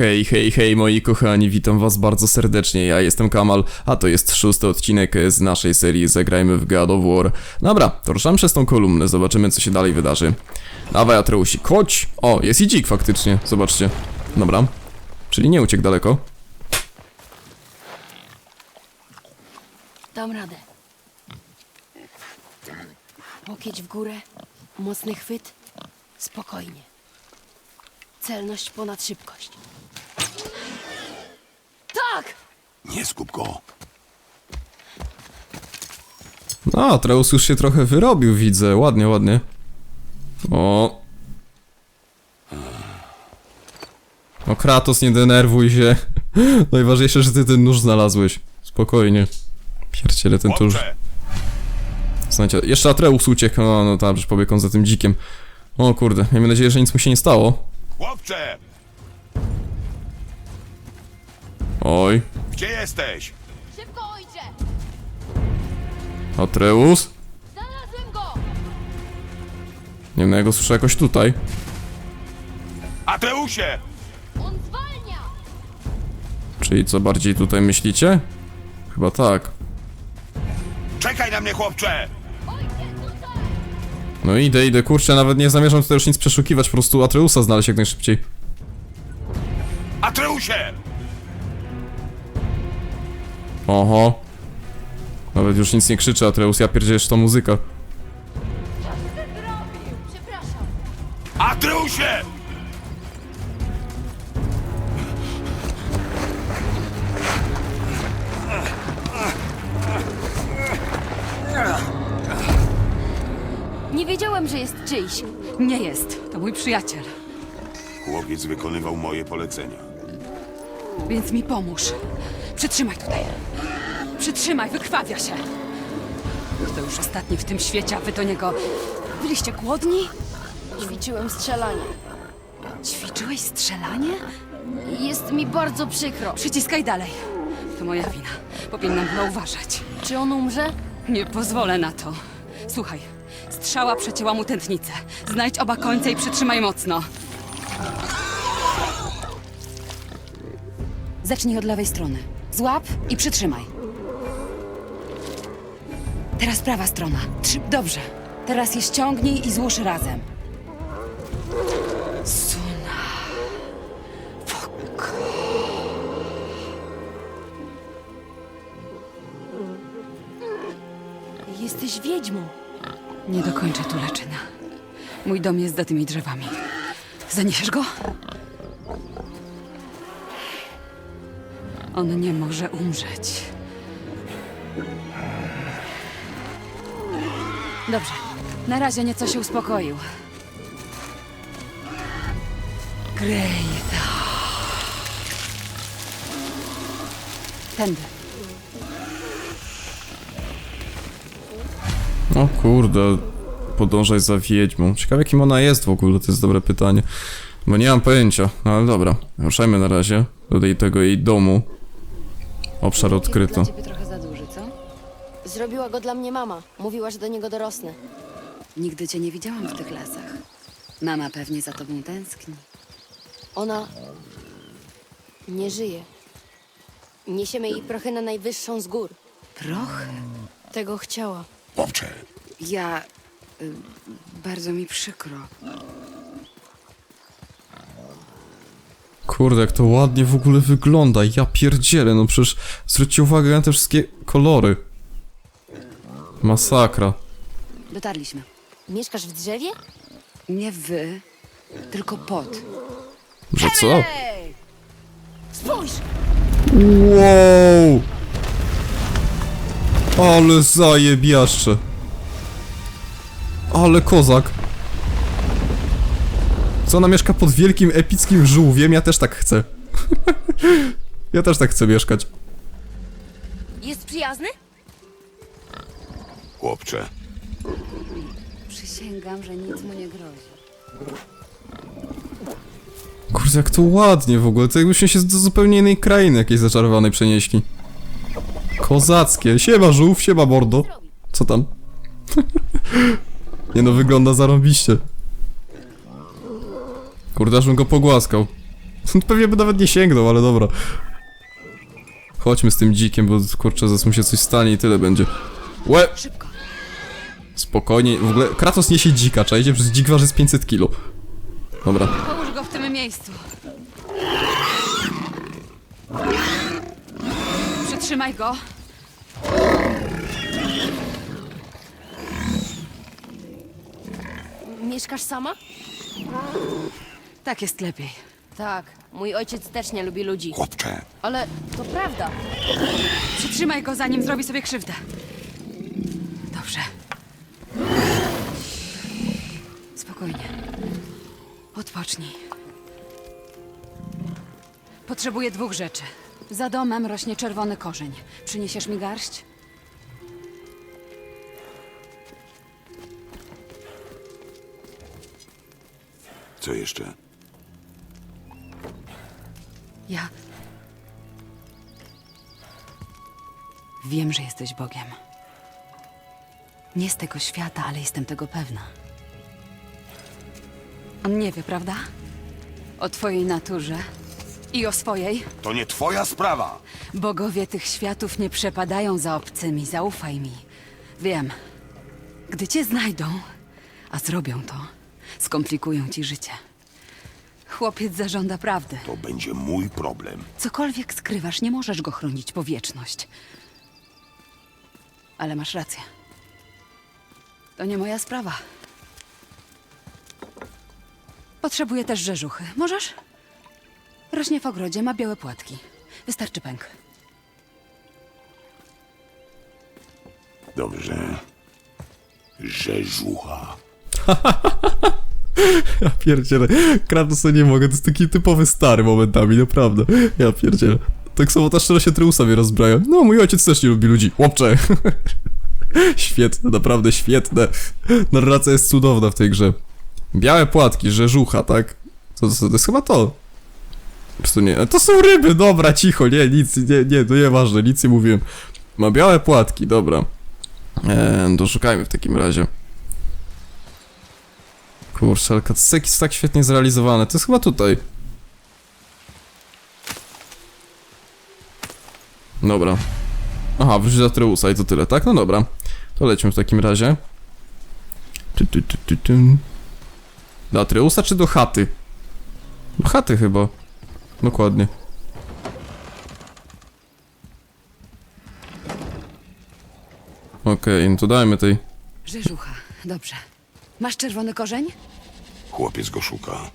Hej, hej, hej moi kochani, witam was bardzo serdecznie, ja jestem Kamal, a to jest szósty odcinek z naszej serii Zagrajmy w God of War. Dobra, to przez tą kolumnę, zobaczymy co się dalej wydarzy. Dawaj Atreusik, chodź! O, jest i dzik faktycznie, zobaczcie. Dobra, czyli nie uciekł daleko. Dam radę. Łokieć w górę, mocny chwyt, spokojnie. Celność ponad szybkość. Tak! Nie skup go. No, Atreus już się trochę wyrobił, widzę, ładnie, ładnie. O. No Kratos, nie denerwuj się. Najważniejsze, że ty ten nóż znalazłeś. Spokojnie. Pierdziele, ten. Chłopcze, Znacie, jeszcze Atreus uciekł, no, no tam, że pobiegł on za tym dzikiem. O kurde, miejmy nadzieję, że nic mu się nie stało. chłopcze, Oj, gdzie jesteś? Szybko, ojcze! Atreus? Znalazłem go! Nie wiem, no ja go słyszę jakoś tutaj. Atreusie! On zwalnia! Czyli co bardziej tutaj myślicie? Chyba tak. Czekaj na mnie, chłopcze! Ojcze, tutaj! No idę, idę, kurczę, nawet nie zamierzam tutaj już nic przeszukiwać, po prostu Atreusa znaleźć jak najszybciej. Atreusie! Oho. Nawet już nic nie krzyczy Atreus, ja pierdzielę to muzyka. Przepraszam. Atreusie! Nie wiedziałem, że jest czyjś. Nie jest. To mój przyjaciel. Chłopiec wykonywał moje polecenia. Więc mi pomóż. Przytrzymaj tutaj. Przytrzymaj, wykrwawia się. To już ostatni w tym świecie, a wy do niego... Byliście głodni? Ćwiczyłem strzelanie. Ćwiczyłeś strzelanie? Jest mi bardzo przykro. Przyciskaj dalej. To moja wina. Powinnam była uważać. Czy on umrze? Nie pozwolę na to. Słuchaj. Strzała przecięła mu tętnicę. Znajdź oba końce i przytrzymaj mocno. Zacznij od lewej strony. Złap i przytrzymaj. Teraz prawa strona. Trzy... Dobrze. Teraz je ściągnij i złóż razem. Suna. Fok. Jesteś wiedźmą. Nie dokończę tu leczyna. Mój dom jest za tymi drzewami. Zaniesiesz go? On nie może umrzeć. Dobrze. Na razie nieco się uspokoił. Grejda. Tędy. O kurde, podążać za wiedźmą. Ciekawe kim ona jest w ogóle, to jest dobre pytanie. Bo nie mam pojęcia, no ale dobra. Ruszajmy na razie do tej, tego jej domu. Obszar odkryto. Dla ciebie trochę za duży, co? Zrobiła go dla mnie mama. Mówiła, że do niego dorosnę. Nigdy cię nie widziałam w tych lasach. Mama pewnie za tobą tęskni. Ona nie żyje. Niesiemy jej prochy na najwyższą z gór. Prochy? Tego chciała. Chłopcze, Ja... Y, bardzo mi przykro. Kurde, jak to ładnie w ogóle wygląda. Ja pierdzielę, no przecież zwróćcie uwagę na te wszystkie kolory. Masakra. Dotarliśmy. Mieszkasz w drzewie? Nie wy, tylko pot. Że co? Spójrz! Wow! Ale zajebiaszcze. Ale kozak. Co ona mieszka pod wielkim, epickim żółwiem? Ja też tak chcę. ja też tak chcę mieszkać. Jest przyjazny? chłopcze. Przysięgam, że nic mu nie grozi. Kurde, jak to ładnie w ogóle. To jakbyśmy się do zupełnie innej krainy jakiejś zaczarowanej przenieśli. Kozackie. Siema żółw, siema mordo. Co tam? Nie no, wygląda zarąbiście. Kurde, aż bym go pogłaskał. Pewnie by nawet nie sięgnął, ale dobra. Chodźmy z tym dzikiem, bo kurczę, zaraz mu się coś stanie i tyle będzie. Łe! Szybko. Spokojnie, w ogóle Kratos niesie dzika, czajcie? Przez dzik waży z 500 kilo. Dobra. Połóż go w tym miejscu. Przytrzymaj go. Mieszkasz sama? Tak jest lepiej. Tak. Mój ojciec też nie lubi ludzi. Chłopcze, Ale to prawda. Przytrzymaj go, zanim zrobi sobie krzywdę. Dobrze. Spokojnie. Odpocznij. Potrzebuję dwóch rzeczy. Za domem rośnie czerwony korzeń. Przyniesiesz mi garść? co jeszcze? Ja. Wiem, że jesteś Bogiem. Nie z tego świata, ale jestem tego pewna. On nie wie, prawda? O twojej naturze i o swojej. To nie twoja sprawa! Bogowie tych światów nie przepadają za obcymi, zaufaj mi. Wiem. Gdy cię znajdą, a zrobią to, skomplikują ci życie. Chłopiec zażąda prawdy. To będzie mój problem. Cokolwiek skrywasz, nie możesz go chronić po wieczność. Ale masz rację. To nie moja sprawa. Potrzebuję też rzeżuchy. Możesz? Rośnie w ogrodzie, ma białe płatki. Wystarczy pęk. Dobrze. Rzeżucha. Ja pierdzielę. Kratos to nie mogę, to jest taki typowy stary momentami, naprawdę. Ja pierdzielę. Tak samo ta szczerość się Treusa mnie rozbraja. No, mój ojciec też nie lubi ludzi. Chłopcze. świetne, naprawdę świetne. Narracja jest cudowna w tej grze. Białe płatki, rzeżucha, tak? To, to, to jest chyba to. Prostu nie. To są ryby, dobra, cicho, nie, nic, nie, nie, to nieważne, nic nie mówiłem. Ma białe płatki, dobra. Eee, doszukajmy w takim razie. Ale cutscenki jest tak świetnie zrealizowane. To jest chyba tutaj. Dobra. Aha, wrócić do Atreusa i to tyle, tak? No dobra. To lećmy w takim razie. Do Atreusa czy do chaty? Do chaty chyba. Dokładnie. Okej, no to dajmy tej. Rzeżucha, dobrze. Masz czerwony korzeń? Chłopiec go szuka.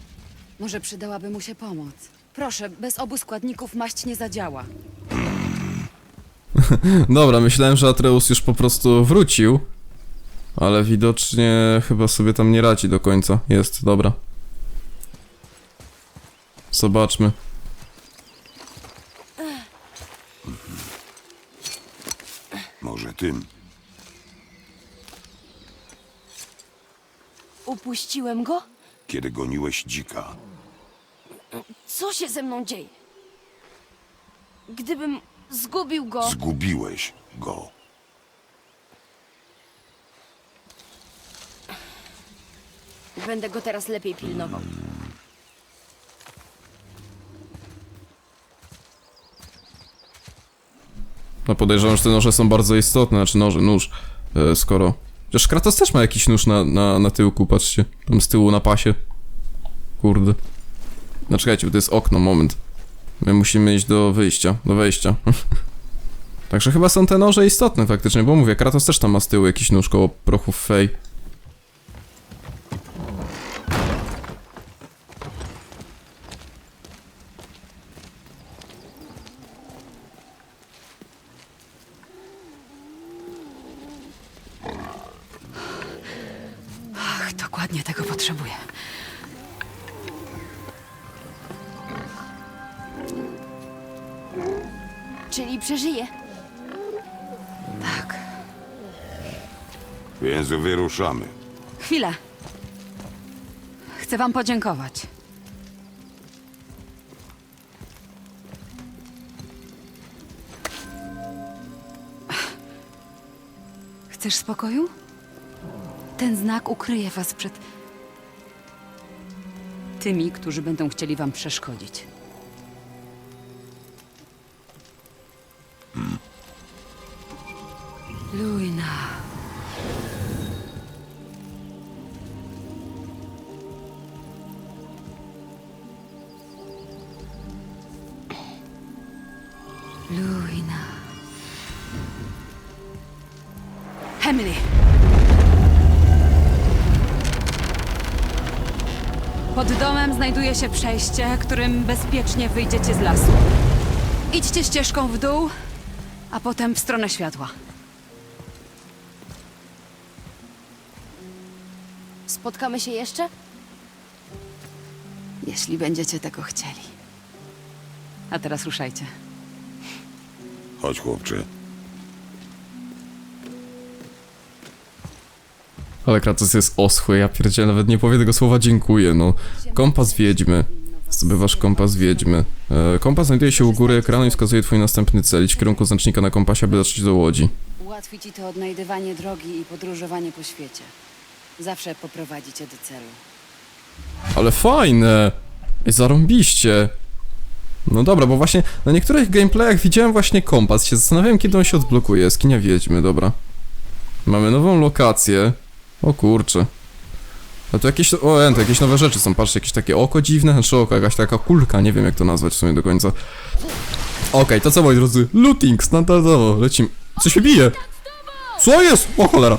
Może przydałaby mu się pomoc. Proszę, bez obu składników maść nie zadziała. Dobra, myślałem, że Atreus już po prostu wrócił. Ale widocznie chyba sobie tam nie radzi do końca. Jest, dobra. Zobaczmy. Może tym. Upuściłem go? Kiedy goniłeś dzika. Co się ze mną dzieje? Gdybym zgubił go. Zgubiłeś go. Będę go teraz lepiej pilnował. No podejrzewam, że te noże są bardzo istotne, znaczy noże, nóż, e, skoro... Przecież Kratos też ma jakiś nóż na, na, na tyłku, patrzcie. Tam z tyłu na pasie. Kurde. No czekajcie, bo to jest okno, moment. My musimy iść do wyjścia, do wejścia. Także chyba są te noże istotne faktycznie, bo mówię, Kratos też tam ma z tyłu jakiś nóż koło prochów fej. Ruszamy. Chcę wam podziękować. Chcesz spokoju? Ten znak ukryje was przed tymi, którzy będą chcieli wam przeszkodzić. Hmm. Luina. Znajduje się przejście, którym bezpiecznie wyjdziecie z lasu. Idźcie ścieżką w dół, a potem w stronę światła. Spotkamy się jeszcze? Jeśli będziecie tego chcieli. A teraz ruszajcie. Chodź, chłopcze. Ale Kratos jest oschły, ja pierdzielę, nawet nie powie tego słowa dziękuję, no. Kompas wiedźmy. Zdobywasz kompas wiedźmy. E, kompas znajduje się u góry ekranu i wskazuje twój następny cel. Idź w kierunku znacznika na kompasie, aby dotrzeć do łodzi. Ułatwi ci to odnajdywanie drogi i podróżowanie po świecie. Zawsze poprowadzi cię do celu. Ale fajne! Ej, zarąbiście! No dobra, bo właśnie na niektórych gameplayach widziałem właśnie kompas. Się zastanawiałem, kiedy on się odblokuje. Jaskinia wiedźmy, dobra. Mamy nową lokację. O kurczę. A tu jakieś, o, to jakieś nowe rzeczy są, patrzcie, jakieś takie oko dziwne, znaczy oko, jakaś taka kulka, nie wiem jak to nazwać w sumie do końca. Okej, to co moi drodzy, looting, standardowo, lecimy. Co się bije? Co jest? O cholera.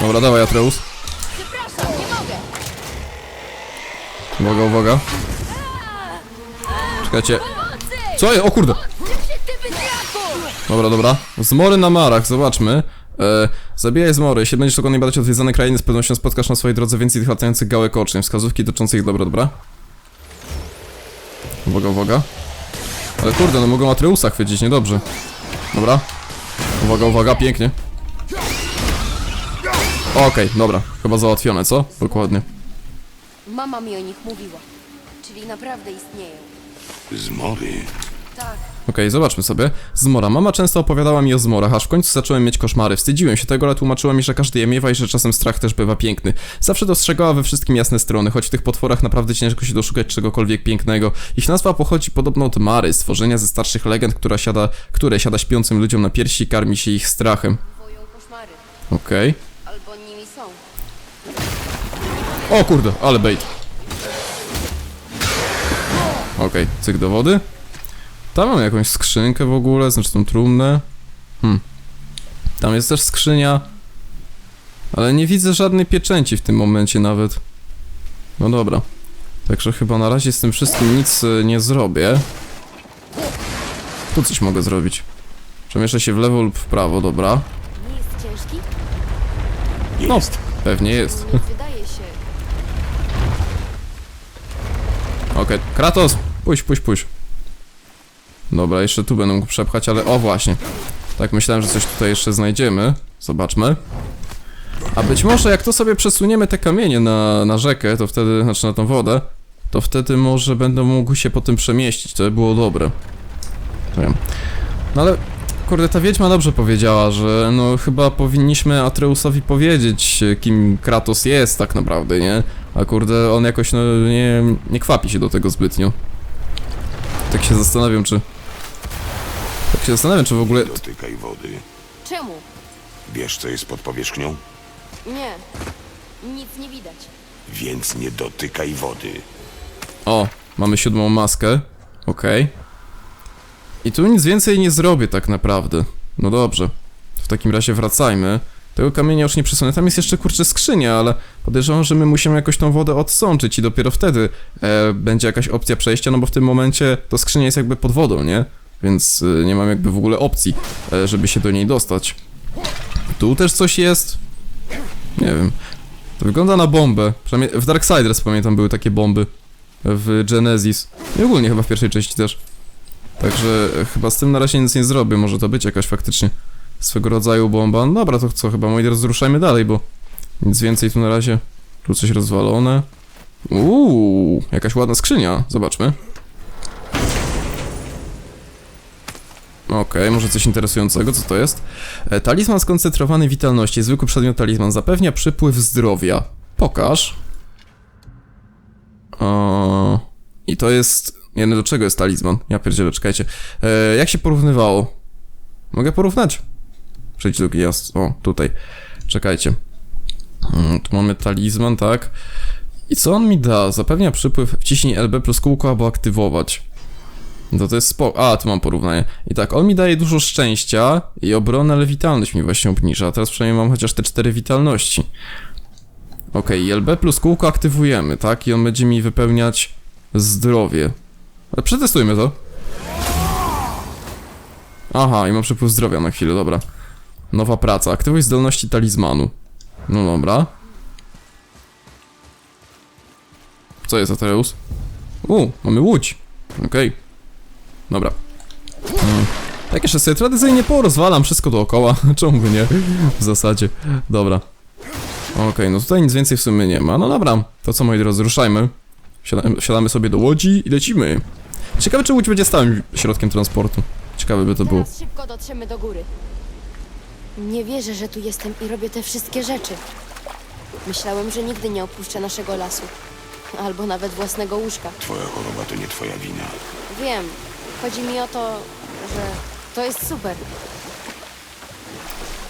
Dobra, dawaj Atreus. Uwaga, uwaga. Czekajcie. Co jest? O kurde. Dobra, dobra. Zmory na marach, zobaczmy. E, zabijaj zmory. Jeśli będziesz dokładnie badać odwiedzane krainy, z pewnością spotkasz na swojej drodze więcej tych latających gałek ocznych. Wskazówki dotyczące ich dobra, dobra. Uwaga, uwaga. Ale kurde, no mogą Atreusa chwycić, niedobrze. Dobra. Uwaga, uwaga, pięknie. Okej, dobra. Chyba załatwione, co? Dokładnie. Mama mi o nich mówiła. Czyli naprawdę istnieją. Zmory. Tak. Okej, zobaczmy sobie. Zmora. Mama często opowiadała mi o zmorach, aż w końcu zacząłem mieć koszmary. Wstydziłem się tego, ale tłumaczyła mi, że każdy je miewa i że czasem strach też bywa piękny. Zawsze dostrzegała we wszystkim jasne strony, choć w tych potworach naprawdę ciężko się doszukać czegokolwiek pięknego. Ich nazwa pochodzi podobno od Mary, stworzenia ze starszych legend, która siada, które siada śpiącym ludziom na piersi i karmi się ich strachem. Okej. Albo nimi są. O kurde, ale bait. Okej, cyk do wody. Tam mam jakąś skrzynkę w ogóle, znaczy tą trumnę. Hmm. Tam jest też skrzynia. Ale nie widzę żadnej pieczęci w tym momencie nawet. No dobra. Także chyba na razie z tym wszystkim nic e, nie zrobię. Tu coś mogę zrobić. Przemieszczę się w lewo lub w prawo, dobra. Nie jest ciężki? No, pewnie jest. Wydaje się. Okej, Kratos, pójdź, pójdź, pójdź. Dobra, jeszcze tu będę mógł przepchać, ale o właśnie. Tak myślałem, że coś tutaj jeszcze znajdziemy. Zobaczmy. A być może jak to sobie przesuniemy te kamienie na, na rzekę, to wtedy, znaczy na tą wodę, to wtedy może będę mógł się po tym przemieścić. To by było dobre. Wiem. No ale, kurde, ta wiedźma dobrze powiedziała, że no chyba powinniśmy Atreusowi powiedzieć, kim Kratos jest tak naprawdę, nie? A kurde, on jakoś no nie, nie kwapi się do tego zbytnio. Tak się zastanawiam, czy... Tak się zastanawiam, czy w ogóle... Dotykaj wody. Czemu? Wiesz, co jest pod powierzchnią? Nie. Nic nie widać. Więc nie dotykaj wody. O, mamy siódmą maskę. Okej. I tu nic więcej nie zrobię tak naprawdę. No dobrze. W takim razie wracajmy. Tego kamienia już nie przesunę. Tam jest jeszcze kurczę skrzynia, ale podejrzewam, że my musimy jakoś tą wodę odsączyć i dopiero wtedy e, będzie jakaś opcja przejścia, no bo w tym momencie to skrzynia jest jakby pod wodą, nie? Więc e, nie mam jakby w ogóle opcji, e, żeby się do niej dostać. Tu też coś jest? Nie wiem. To wygląda na bombę. Przynajmniej w Darksiders pamiętam były takie bomby w Genesis. I ogólnie chyba w pierwszej części też. Także e, chyba z tym na razie nic nie zrobię. Może to być jakaś faktycznie swego rodzaju bomba. No dobra, to co? Chyba moi drodzy ruszajmy dalej, bo nic więcej tu na razie. Tu coś rozwalone. Uuu, jakaś ładna skrzynia. Zobaczmy. Okej, może coś interesującego, co to jest? E, talizman skoncentrowany witalności, zwykły przedmiot talizman, zapewnia przypływ zdrowia. Pokaż. O, I to jest... Nie wiem do czego jest talizman. Ja pierdzielę, czekajcie. E, jak się porównywało? Mogę porównać? Przejdź do gwiazd. O, tutaj. Czekajcie. Mm, tu mamy talizman, tak? I co on mi da? Zapewnia przypływ, wciśnij LB plus kółko, aby aktywować. No to jest spoko. A, tu mam porównanie. I tak, on mi daje dużo szczęścia i obronę, ale witalność mi właśnie obniża. A teraz przynajmniej mam chociaż te cztery witalności. Okej, LB plus kółko aktywujemy, tak? I on będzie mi wypełniać zdrowie. Ale przetestujmy to. Aha, i mam przepływ zdrowia na chwilę, dobra. Nowa praca. Aktywuj zdolności talizmanu. No dobra. Co jest Atreus? U, mamy łódź. Okej. Dobra. Mm. Tak jeszcze sobie tradycyjnie porozwalam wszystko dookoła. Czemu by nie? W zasadzie. Dobra. Okej, no tutaj nic więcej w sumie nie ma. No dobra, to co moi drodzy, ruszajmy. Siadamy, siadamy sobie do łodzi i lecimy. Ciekawe, czy łódź będzie stałym środkiem transportu. Ciekawe by to było. Teraz szybko dotrzemy do góry. Nie wierzę, że tu jestem i robię te wszystkie rzeczy. Myślałem, że nigdy nie opuszczę naszego lasu. Albo nawet własnego łóżka. Twoja choroba to nie twoja wina. Wiem. Chodzi mi o to, że to jest super.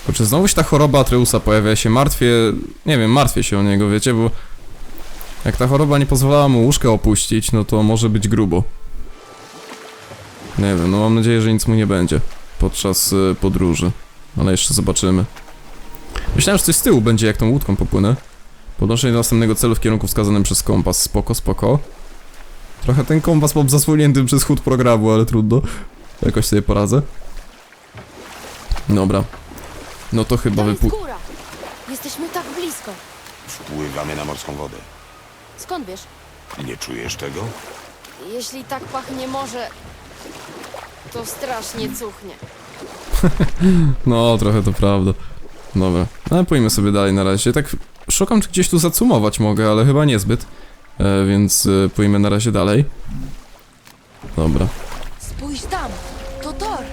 Kurczę, znowu się ta choroba Atreusa pojawia się, martwię, nie wiem, martwię się o niego, wiecie, bo jak ta choroba nie pozwalała mu łóżka opuścić, no to może być grubo. Nie wiem, no mam nadzieję, że nic mu nie będzie podczas y, podróży, ale jeszcze zobaczymy. Myślałem, że coś z tyłu będzie, jak tą łódką popłynę. Podnoszenie do następnego celu w kierunku wskazanym przez kompas, spoko, spoko. Trochę ten kompas mam zasłonięty przez chód programu, ale trudno. Jakoś sobie poradzę. Dobra. No to chyba To jest wypu... góra! Jesteśmy tak blisko. Wpływamy na morską wodę. Skąd wiesz? Nie czujesz tego? Jeśli tak pachnie morze, to strasznie cuchnie. No, trochę to prawda. Dobra. No, ale pójmy sobie dalej na razie. Tak szukam, czy gdzieś tu zacumować mogę, ale chyba niezbyt. E, więc e, pójmy na razie dalej. Dobra. Spójrz tam! To tor!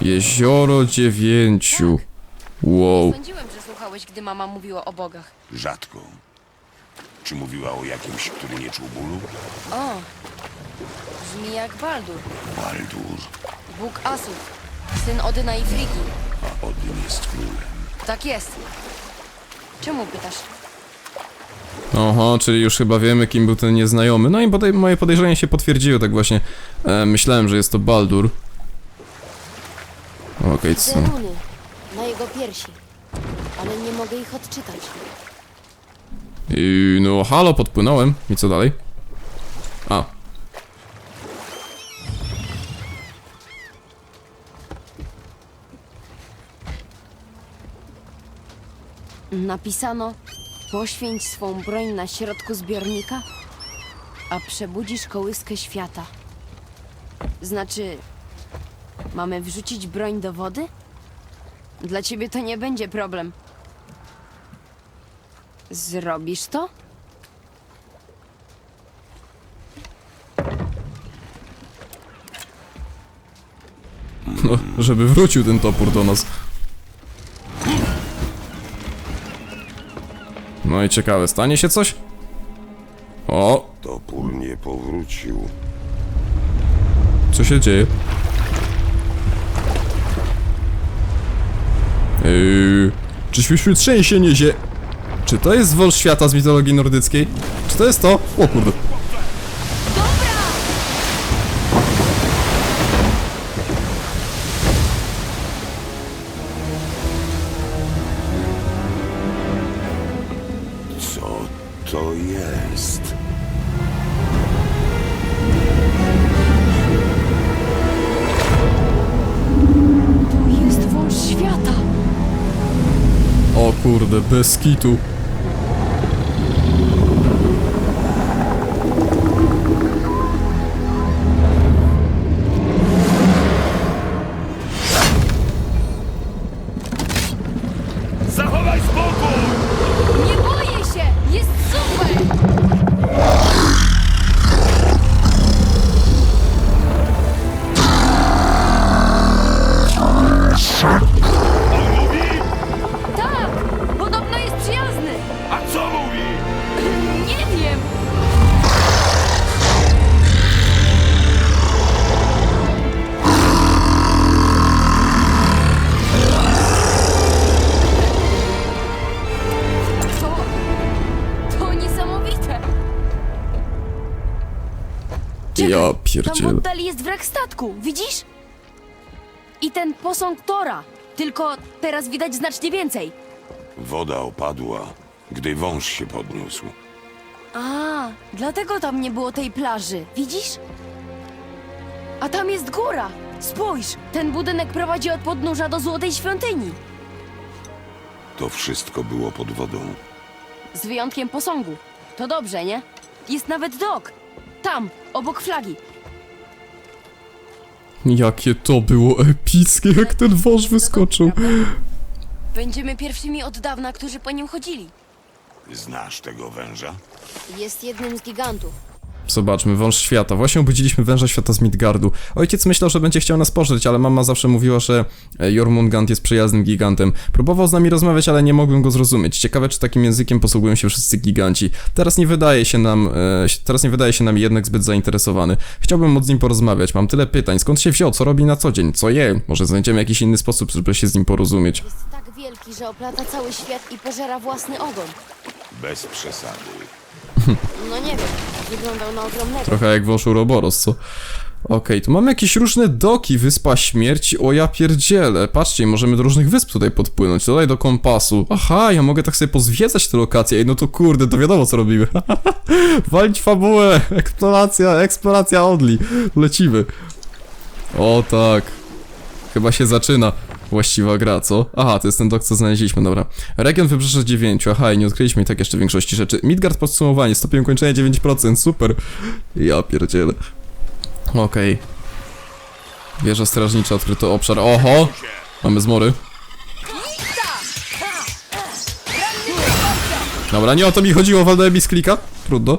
Jezioro dziewięciu. Wow. Sądziłem, że słuchałeś, gdy mama mówiła o bogach. Rzadko. Czy mówiła o jakimś, który nie czuł bólu? O! Brzmi jak Baldur, Baldur, bóg Asów, syn Odyna i Frigi. a Odyn jest królem. Tak jest. Czemu pytasz? Oho, czyli już chyba wiemy, kim był ten nieznajomy. No i podej moje podejrzenia się potwierdziły, tak właśnie. E, myślałem, że jest to Baldur. Okej, Widzę co? runy na jego piersi, ale nie mogę ich odczytać. I, no, halo, podpłynąłem. I co dalej? A. Napisano: Poświęć swą broń na środku zbiornika, a przebudzisz kołyskę świata. Znaczy, mamy wrzucić broń do wody? Dla ciebie to nie będzie problem. Zrobisz to? No, żeby wrócił ten topór do nas. No i ciekawe, stanie się coś? O, Topór nie powrócił. co się dzieje? Yy, czy słyszmy trzęsienie się? Czy to jest wol świata z mitologii nordyckiej? Czy to jest to? O kurde. Kurde, bez kitu. Zachowaj spokój! Nie boję się! Jest super! Tam w oddali jest wrak statku, widzisz? I ten posąg Tora, tylko teraz widać znacznie więcej. Woda opadła, gdy wąż się podniósł. A, dlatego tam nie było tej plaży, widzisz? A tam jest góra. Spójrz, ten budynek prowadzi od podnóża do Złotej Świątyni. To wszystko było pod wodą. Z wyjątkiem posągu. To dobrze, nie? Jest nawet dok. Tam, obok flagi. Jakie to było epickie, jak ten wąż wyskoczył. Będziemy pierwszymi od dawna, którzy po nim chodzili. Znasz tego węża? Jest jednym z gigantów. Zobaczmy, wąż świata. Właśnie obudziliśmy węża świata z Midgardu. Ojciec myślał, że będzie chciał nas pożyć, ale mama zawsze mówiła, że e, Jormungand jest przyjaznym gigantem. Próbował z nami rozmawiać, ale nie mogłem go zrozumieć. Ciekawe, czy takim językiem posługują się wszyscy giganci. Teraz nie wydaje się nam, e, teraz nie wydaje się nam jednak zbyt zainteresowany. Chciałbym móc z nim porozmawiać. Mam tyle pytań. Skąd się wziął? Co robi na co dzień? Co je? Może znajdziemy jakiś inny sposób, żeby się z nim porozumieć. Jest tak wielki, że oplata cały świat i pożera własny ogon. Bez przesady. No nie wiem, wyglądał na ogromnego. Trochę jak wąż Uroboros, co? Okej, tu mamy jakieś różne doki, Wyspa Śmierci, o ja. Patrzcie, możemy do różnych wysp tutaj podpłynąć, tutaj do kompasu. Aha, ja mogę tak sobie pozwiedzać te lokacje, Ej, no to kurde, to wiadomo co robimy. Walić fabułę, eksploracja, eksploracja only. Lecimy. O tak. Chyba się zaczyna właściwa gra, co? Aha, to jest ten dok, co znaleźliśmy, dobra. Region Wybrzeże 9, aha, i nie odkryliśmy i tak jeszcze większości rzeczy. Midgard podsumowanie, stopień ukończenia 9%, super. Ja pierdzielę. Okej. Wieża strażnicza, odkryto obszar. Oho! Mamy zmory. Dobra, nie o to mi chodziło, walnąłem mi klika. Trudno.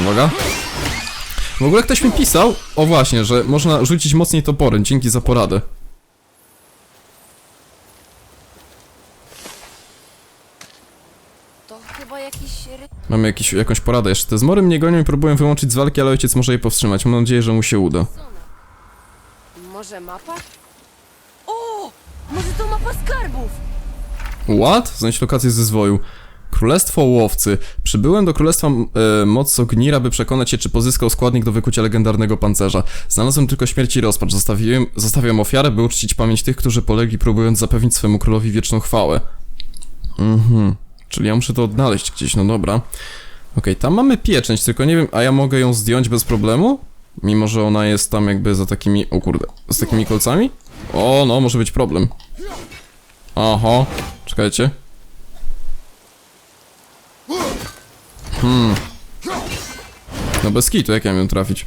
Uwaga. W ogóle ktoś mi pisał, o właśnie, że można rzucić mocniej toporem, dzięki za poradę. To chyba jakiś ry... Mamy jakiś, jakąś poradę jeszcze. Te zmory mnie gonią i próbują wyłączyć z walki, ale ojciec może je powstrzymać. Mam nadzieję, że mu się uda. Może mapa? O! Może to mapa skarbów? What? Znajdź lokację ze zwoju. Królestwo Łowcy. Przybyłem do Królestwa e, Moczognira, by przekonać się, czy pozyskał składnik do wykucia legendarnego pancerza. Znalazłem tylko śmierć i rozpacz. Zostawiłem, zostawiam ofiarę, by uczcić pamięć tych, którzy polegli, próbując zapewnić swemu królowi wieczną chwałę. Mhm. Czyli ja muszę to odnaleźć gdzieś, no dobra. Okej, tam mamy pieczęć, tylko nie wiem, a ja mogę ją zdjąć bez problemu? Mimo, że ona jest tam jakby za takimi... O kurde, z takimi kolcami? O, no, może być problem. Aha, czekajcie. Hmm. No bez kitu, jak ja miałem trafić?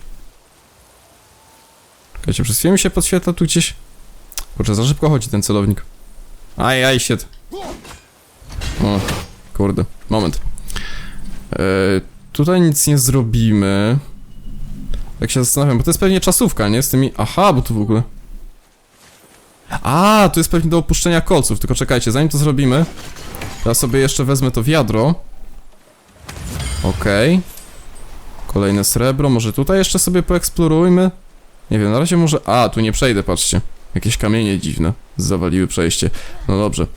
Czekajcie, przez mi się podświetla tu gdzieś... Kurczę, za szybko chodzi ten celownik. Aj, aj, shit. O, kurde, moment. E, tutaj nic nie zrobimy. Tak się zastanawiam, bo to jest pewnie czasówka, nie? Z tymi... Aha, bo tu w ogóle... A, tu jest pewnie do opuszczenia kolców, tylko czekajcie, zanim to zrobimy, ja sobie jeszcze wezmę to wiadro. Okej. Kolejne srebro, może tutaj jeszcze sobie poeksplorujmy? Nie wiem, na razie może... A, tu nie przejdę, patrzcie. Jakieś kamienie dziwne zawaliły przejście. No dobrze.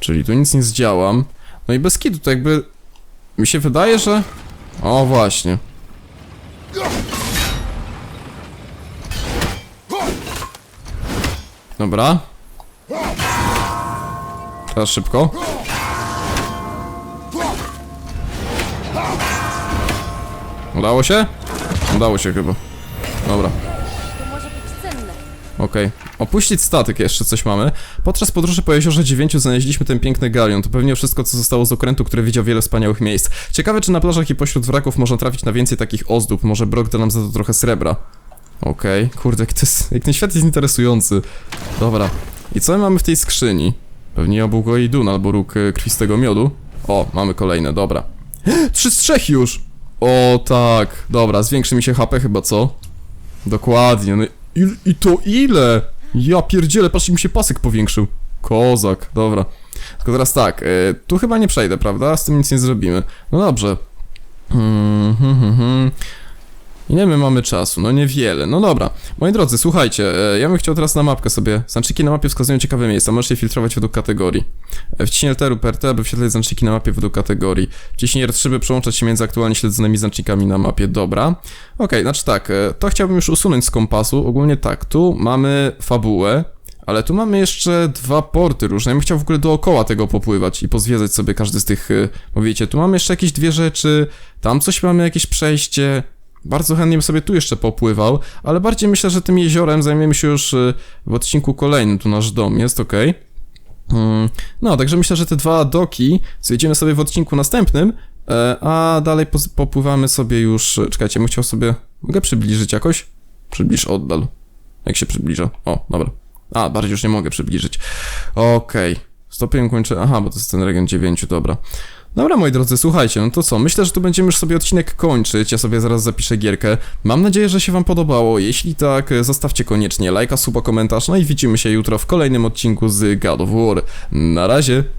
Czyli tu nic nie zdziałam. No i bez kitu, to jakby... Mi się wydaje, że... O, właśnie. Dobra. Teraz szybko. Udało się? Udało się chyba. Dobra. To może być cenne. Okej. Opuścić statek jeszcze coś mamy. Podczas podróży po jeziorze dziewięciu znaleźliśmy ten piękny galion. To pewnie wszystko, co zostało z okrętu, który widział wiele wspaniałych miejsc. Ciekawe, czy na plażach i pośród wraków można trafić na więcej takich ozdób. Może Brock da nam za to trochę srebra. Okej. Kurde, jak, to jest, jak ten świat jest interesujący. Dobra. I co my mamy w tej skrzyni? Pewnie jabłko i dun albo róg e, krwistego miodu. O, mamy kolejne, dobra. Trzy z trzech już! O tak, dobra, zwiększy mi się HP chyba, co? Dokładnie, no i, i to ile? Ja pierdzielę, patrzcie, mi się pasek powiększył. Kozak, dobra. Tylko teraz tak, e, tu chyba nie przejdę, prawda? Z tym nic nie zrobimy. No dobrze. Hmm, hmm, hmm, hmm. Ile my mamy czasu? No niewiele. No dobra. Moi drodzy, słuchajcie, e, ja bym chciał teraz na mapkę sobie. Znaczniki na mapie wskazują ciekawe miejsca. Możesz je filtrować według kategorii. E, Wciśnij Alt lub RT, aby wyświetlać znaczniki na mapie według kategorii. Wciśnij R3, by przełączać się między aktualnie śledzonymi znacznikami na mapie. Dobra. Okej, znaczy tak, e, to chciałbym już usunąć z kompasu. Ogólnie tak, tu mamy fabułę. Ale tu mamy jeszcze dwa porty różne. Ja bym chciał w ogóle dookoła tego popływać i pozwiedzać sobie każdy z tych, bo wiecie, tu mamy jeszcze jakieś dwie rzeczy, tam coś mamy, jakieś przejście. Bardzo chętnie bym sobie tu jeszcze popływał, ale bardziej myślę, że tym jeziorem zajmiemy się już y, w odcinku kolejnym. Tu nasz dom jest, ok. No, także myślę, że te dwa doki zjedziemy sobie w odcinku następnym, e, a dalej popływamy sobie już. Czekajcie, bym chciał sobie. Mogę przybliżyć jakoś? Przybliż oddal. Jak się przybliża? O, dobra. A, bardziej już nie mogę przybliżyć. Okej. Stopień kończę. Aha, bo to jest ten region 9, dobra. Dobra, moi drodzy, słuchajcie, no to co? Myślę, że tu będziemy już sobie odcinek kończyć. Ja sobie zaraz zapiszę gierkę. Mam nadzieję, że się Wam podobało. Jeśli tak, zostawcie koniecznie lajka, suba, komentarz. No i widzimy się jutro w kolejnym odcinku z God of War. Na razie.